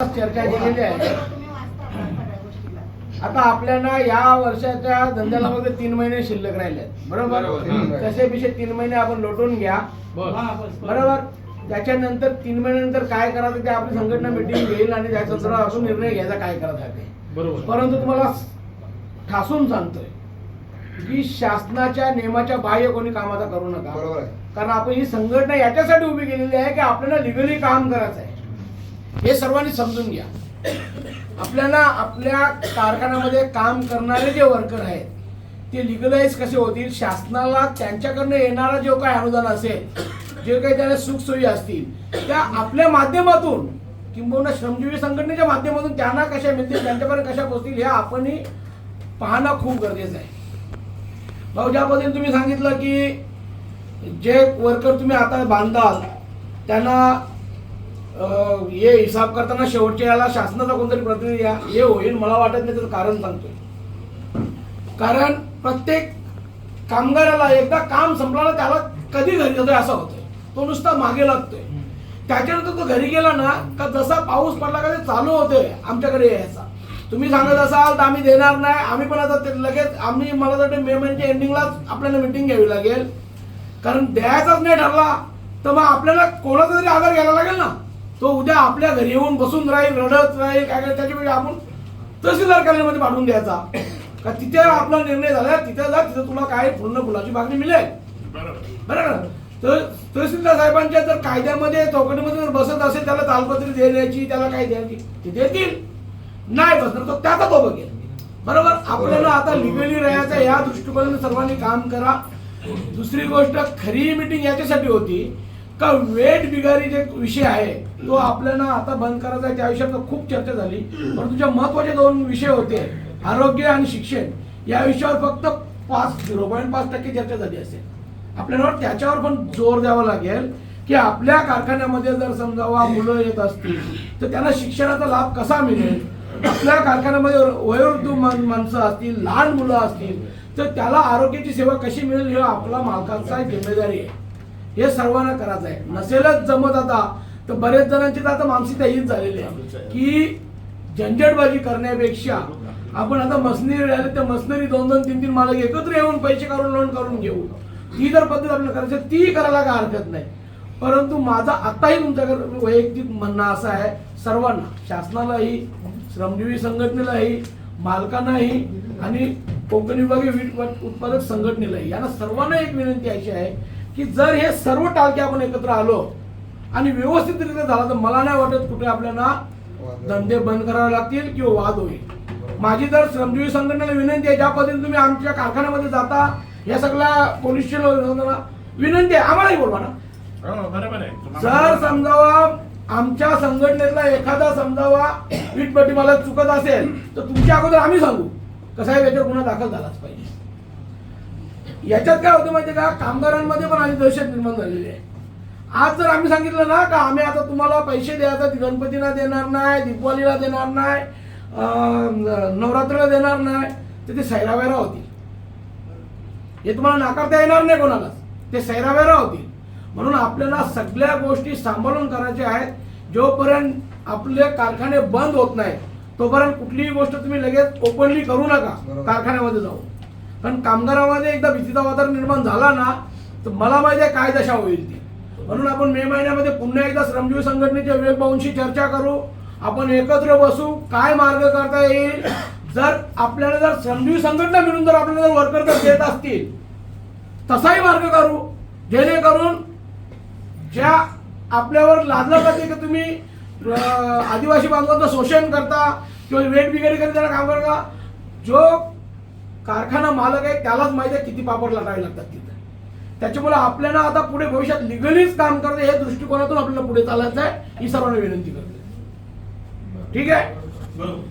चर्चा केलेली आहे. आता आपल्याला या वर्षाच्या धंद्याला फक्त तीन महिने शिल्लक राहिले. बरोबर. तसे पिशे तीन महिने आपण लोटून घ्या. बरोबर? त्याच्यानंतर तीन महिन्यानंतर काय करायचं ते आपली संघटना मिटिंग घेईल आणि त्याचा जरा अजून निर्णय घ्यायचा काय करायचा ते. बरोबर. परंतु तुम्हाला ठासून सांगतोय की शासनाच्या नियमाच्या बाह्य कोणी कामाचा करू नका. बरोबर. कारण आपण ही संघटना याच्यासाठी उभी केलेली आहे की आपल्याला लिगली काम करायचं आहे. हे सर्वांनी समजून घ्या. आपल्याला आपल्या कारखान्यामध्ये काम करणारे जे वर्कर आहेत ते लिगलाइज कसे होतील शासनाला त्यांच्याकडनं येणारा जो काही अनुदान असेल जे काही त्याला सुखसोयी असतील त्या आपल्या माध्यमातून किंबहुना श्रमजीवी संघटनेच्या माध्यमातून त्यांना कशा मिळतील त्यांच्यापर्यंत कशा पोहोचतील हे आपणही पाहणं खूप गरजेचं आहे. भाऊ ज्या पद्धतीने तुम्ही सांगितलं की जे वर्कर तुम्ही आता बांधाल त्यांना हे हिसाब करताना शेवटच्या याला शासनाचा कोणतरी प्रतिनिधी या हे होईल मला वाटत नाही त्याचं कारण सांगतोय. कारण प्रत्येक कामगाराला एकदा काम संपलं त्याला कधी घरी जातोय असं होतंय. तो नुसता मागे लागतोय. त्याच्यानंतर तो घरी गेला ना का जसा पाऊस पडला का ते चालू होतोय आमच्याकडे यायचा. तुम्ही सांगत असाल तर आम्ही देणार नाही आम्ही पण आता ते लगेच आम्ही मला वाटतं मे महिन्याच्या एंडिंगलाच आपल्याला मिटिंग घ्यावी लागेल. कारण द्यायचाच नाही ठरला तर मग आपल्याला कोणाचा तरी आधार घ्यायला लागेल ना? तो उद्या आपल्या घरी येऊन बसून राहील रडत राहील काय काय त्याच्यापेक्षा आपण तहसीलदार कार्यालयामध्ये पाठवून द्यायचा. का तिथे आपला निर्णय झाला तिथे जा तिथे तुला काय पूर्ण फुलाची मागणी मिळेल. बरोबर? तर तहसीलदार साहेबांच्या जर कायद्यामध्ये चौकटीमध्ये जर बसत असेल त्याला तालपत्री देण्याची त्याला काय द्यायची ते देतील. नाही बसणार तो त्याचा तो बघेल बरोबर? आपल्याला आता लिगली राहायचं या दृष्टिकोनाने सर्वांनी काम करा. दुसरी गोष्ट खरी मिटिंग याच्यासाठी होती. का वेट बिगारी जे विषय आहे तो आपल्याला आता बंद करायचा आहे त्या विषयावर खूप चर्चा झाली. पण तुझ्या महत्त्वाचे दोन विषय होते आरोग्य आणि शिक्षण. या विषयावर फक्त पाच झिरो पॉईंट पाच टक्के चर्चा झाली असेल. आपल्याला त्याच्यावर पण जोर द्यावा लागेल की आपल्या कारखान्यामध्ये जर समजावा मुलं येत असतील तर त्यांना शिक्षणाचा लाभ कसा मिळेल? आपल्या कारखान्यामध्ये वयोवृद्ध माणसं असतील लहान मुलं असतील तर त्याला आरोग्याची सेवा कशी मिळेल हे आपला मालकांचा जिम्मेदारी आहे. हे सर्वांना करायचं आहे. नसेलच जमत आता तर बरेच जणांची तर आता मानसिकता हीच झालेली आहे. की झंझटबाजी करण्यापेक्षा आपण आता मशनरी राहिले तर मशनरी दोन दोन तीन तीन मालक एकत्र येऊन पैसे काढून लोन करून घेऊ. ती जर पद्धत आपल्याला करायची ती करायला काय हरकत नाही. परंतु माझा आताही तुमच्याकडे वैयक्तिक म्हणणं असं आहे सर्वांना शासनालाही श्रमजीवी संघटनेलाही मालकांनाही आणि कोकण विभागीय वीट उत्पादक संघटनेलाही यांना सर्वांना एक विनंती अशी आहे की जर हे सर्व टाळके आपण एकत्र आलो आणि व्यवस्थितरित्या झाला तर मला नाही वाटत कुठे आपल्याला धंदे बंद करावे लागतील किंवा वाद होईल. माझी जर श्रमजीवी संघटनेला विनंती आहे ज्या पद्धतीने तुम्ही आमच्या कारखान्यामध्ये जाता या सगळ्या पोलीस विनंती आहे आम्हालाही बोलवा ना. हो, आहे. जर समजावा आमच्या संघटनेतला एखादा समजावा वीटपट्टी मला चुकत असेल तर तुमच्या अगोदर आम्ही सांगू. कसा आहे याच्यावर गुन्हा दाखल झालाच पाहिजे. याच्यात काय होतं माहितीये का? कामगारांमध्ये पण आधी दहशत निर्माण झालेली आहे आज जर आम्ही सांगितलं ना का आम्ही आता तुम्हाला पैसे द्यायचा गणपतीला देणार नाही दीपावलीला देणार नाही नवरात्रीला देणार नाही तर ते सैरावेरा होतील. हे तुम्हाला नाकारता येणार नाही कोणालाच. ते सैरावेरा होतील. म्हणून आपल्याला सगळ्या गोष्टी सांभाळून करायच्या आहेत. जोपर्यंत आपले कारखाने बंद होत नाही तोपर्यंत कुठलीही गोष्ट तुम्ही लगेच ओपनली करू नका. कारखान्यामध्ये जाऊन. कारण कामगारामध्ये एकदा भीतीचा वातावरण निर्माण झाला ना तर मला माहिती आहे काय दशा होईल ती. म्हणून आपण मे महिन्यामध्ये पुन्हा एकदा श्रमजीवी संघटनेच्या विवेकभाऊंशी चर्चा करू. आपण एकत्र बसू. काय मार्ग करता येईल? जर आपल्याला जर श्रमजीवी संघटना मिळून जर आपल्याला जर वर्कर जर देत असतील तसाही मार्ग करू. जेणेकरून ज्या आपल्यावर लादलं जाते की तुम्ही आदिवासी बांधवांचं शोषण करता किंवा वेट बिगारी करता काम करता जो कारखाना मालक आहे त्यालाच माहिती आहे किती पापड लाटावे लागतात तिथे. त्याच्यामुळे आपल्याला आता पुढे भविष्यात लिगलीच काम करते या दृष्टिकोनातून आपल्याला पुढे चालायचं आहे ही सर्वांना विनंती करते ठीक आहे? बरोबर.